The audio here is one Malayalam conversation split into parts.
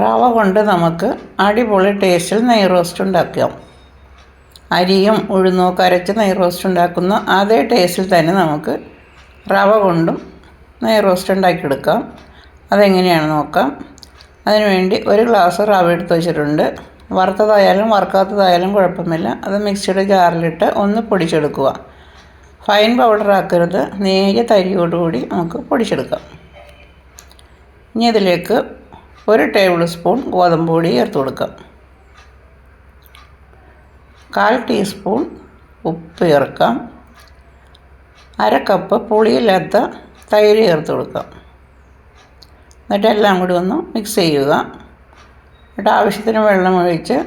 റവ കൊണ്ട് നമുക്ക് അടിപൊളി ടേസ്റ്റിൽ നെയ് റോസ്റ്റ് ഉണ്ടാക്കാം. അരിയും ഉഴുന്നോ കരച്ച് നെയ് റോസ്റ്റ് ഉണ്ടാക്കുന്ന അതേ ടേസ്റ്റിൽ തന്നെ നമുക്ക് റവ കൊണ്ടും നെയ് റോസ്റ്റ് ഉണ്ടാക്കിയെടുക്കാം. അതെങ്ങനെയാണ് നോക്കാം. അതിനുവേണ്ടി ഒരു ഗ്ലാസ് റവ എടുത്ത് വെച്ചിട്ടുണ്ട്. വറുത്തതായാലും വറുക്കാത്തതായാലും കുഴപ്പമില്ല. അത് മിക്സിയുടെ ജാറിലിട്ട് ഒന്ന് പൊടിച്ചെടുക്കുക. ഫൈൻ പൗഡർ ആക്കരുത്. നേരിയ തരിയോടുകൂടി നമുക്ക് പൊടിച്ചെടുക്കാം. ഇനി ഇതിലേക്ക് ഒരു ടേബിൾ സ്പൂൺ ഗോതമ്പ് പൊടി ചേർത്ത് കൊടുക്കാം. കാൽ ടീസ്പൂൺ ഉപ്പ് ചേർക്കാം. അര കപ്പ് പുളിയില്ലാത്ത തൈര് ചേർത്ത് കൊടുക്കാം. എന്നിട്ട് എല്ലാം കൂടി ഒന്ന് മിക്സ് ചെയ്യുക. എന്നിട്ട് ആവശ്യത്തിന് വെള്ളം ഒഴിച്ച്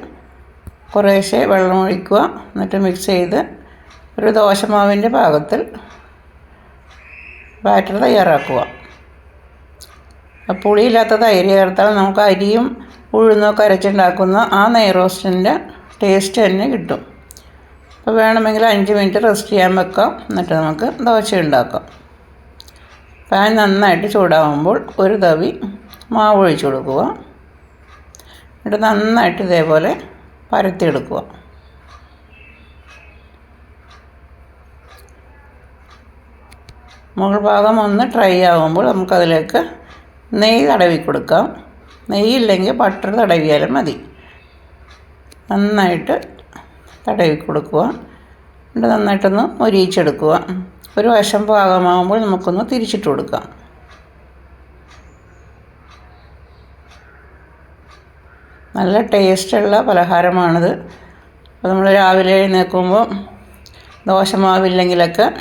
കുറേശ്ശെ വെള്ളം ഒഴിക്കുക. എന്നിട്ട് മിക്സ് ചെയ്ത് ഒരു ദോശമാവിന്റെ പാകത്തിൽ ബാറ്റർ തയ്യാറാക്കുക. പുളിയില്ലാത്ത തൈര് ചേർത്താൽ നമുക്ക് അരിയും ഉഴുന്നൊക്കെ അരച്ചുണ്ടാക്കുന്ന ആ നെയ് റോസ്റ്റിന്റെ ടേസ്റ്റ് തന്നെ കിട്ടും. അപ്പോൾ വേണമെങ്കിൽ അഞ്ച് മിനിറ്റ് റെസ്റ്റ് ചെയ്യാൻ വെക്കാം. എന്നിട്ട് നമുക്ക് ദോശ ഉണ്ടാക്കാം. പാൻ നന്നായിട്ട് ചൂടാവുമ്പോൾ ഒരു തവി മാവ് ഒഴിച്ച് കൊടുക്കുക. എന്നിട്ട് നന്നായിട്ട് ഇതേപോലെ പരത്തിയെടുക്കുക. മുകൾ ഭാഗം ഒന്ന് ട്രൈ ആകുമ്പോൾ നമുക്കതിലേക്ക് നെയ്യ് തടവി കൊടുക്കാം. നെയ്യില്ലെങ്കിൽ ബട്ടർ തടവിയാലും മതി. നന്നായിട്ട് തടവി കൊടുക്കുക. എന്നിട്ട് നന്നായിട്ടൊന്ന് മൊരിയിച്ചെടുക്കുക. ഒരു വശം പാകമാകുമ്പോൾ നമുക്കൊന്ന് തിരിച്ചിട്ട് കൊടുക്കാം. നല്ല ടേസ്റ്റുള്ള പലഹാരമാണിത്. അപ്പോൾ നമ്മൾ രാവിലെ എഴുന്നേൽക്കുമ്പോൾ ദോശമാവില്ലെങ്കിലൊക്കെ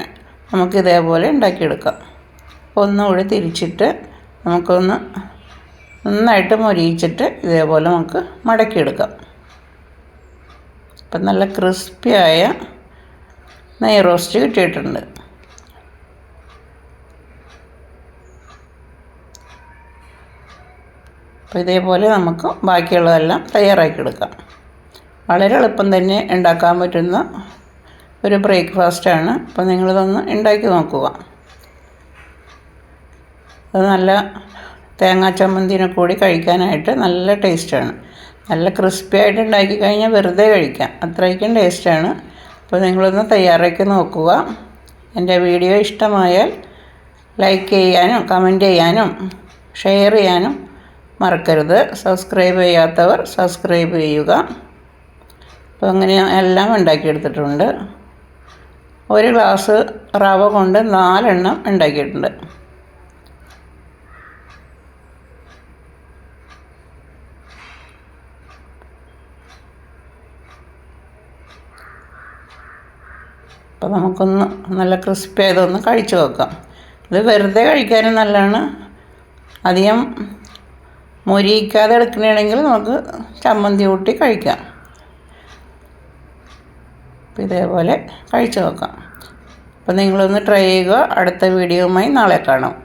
നമുക്ക് ഇതേപോലെ ഉണ്ടാക്കിയെടുക്കാം ഒന്നുകൂടി തിരിച്ചിട്ട് നമുക്കൊന്ന് നന്നായിട്ട് മൊരിയിച്ചിട്ട് ഇതേപോലെ നമുക്ക് മടക്കിയെടുക്കാം. അപ്പം നല്ല ക്രിസ്പിയായ നെയ് റോസ്റ്റ് കിട്ടിയിട്ടുണ്ട്. അപ്പോൾ ഇതേപോലെ നമുക്ക് ബാക്കിയുള്ളതെല്ലാം തയ്യാറാക്കിയെടുക്കാം. വളരെ എളുപ്പം തന്നെ ഉണ്ടാക്കാൻ പറ്റുന്ന ഒരു ബ്രേക്ക്ഫാസ്റ്റാണ്. അപ്പോൾ നിങ്ങളിതൊന്ന് ഉണ്ടാക്കി നോക്കുക. അത് നല്ല തേങ്ങാ ചമ്മന്തിനെ കൂടി കഴിക്കാനായിട്ട് നല്ല ടേസ്റ്റാണ്. നല്ല ക്രിസ്പി ആയിട്ട് ഉണ്ടാക്കി കഴിഞ്ഞാൽ വെറുതെ കഴിക്കാം. അത്രയ്ക്കും ടേസ്റ്റാണ്. അപ്പോൾ നിങ്ങളൊന്ന് തയ്യാറാക്കി നോക്കുക. എന്റെ വീഡിയോ ഇഷ്ടമായാൽ ലൈക്ക് ചെയ്യാനും കമന്റ് ചെയ്യാനും ഷെയർ ചെയ്യാനും മറക്കരുത്. സബ്സ്ക്രൈബ് ചെയ്യാത്തവർ സബ്സ്ക്രൈബ് ചെയ്യുക. അപ്പോൾ അങ്ങനെ എല്ലാം ഉണ്ടാക്കിയെടുത്തിട്ടുണ്ട്. ഒരു ഗ്ലാസ് റവ കൊണ്ട് നാലെണ്ണം ഉണ്ടാക്കിയിട്ടുണ്ട്. അപ്പോൾ നമുക്കൊന്ന് നല്ല ക്രിസ്പി ആയതൊന്ന് കഴിച്ചു നോക്കാം. ഇത് വെറുതെ കഴിക്കാനും നല്ലതാണ്. അധികം മൊരിയിക്കാതെ എടുക്കണമെങ്കിൽ നമുക്ക് ചമ്മന്തി കൂട്ടി കഴിക്കാം. അപ്പോൾ ഇതേപോലെ കഴിച്ചു നോക്കാം. അപ്പോൾ നിങ്ങളൊന്ന് ട്രൈ ചെയ്യുക. അടുത്ത വീഡിയോയുമായി നാളെ കാണാം.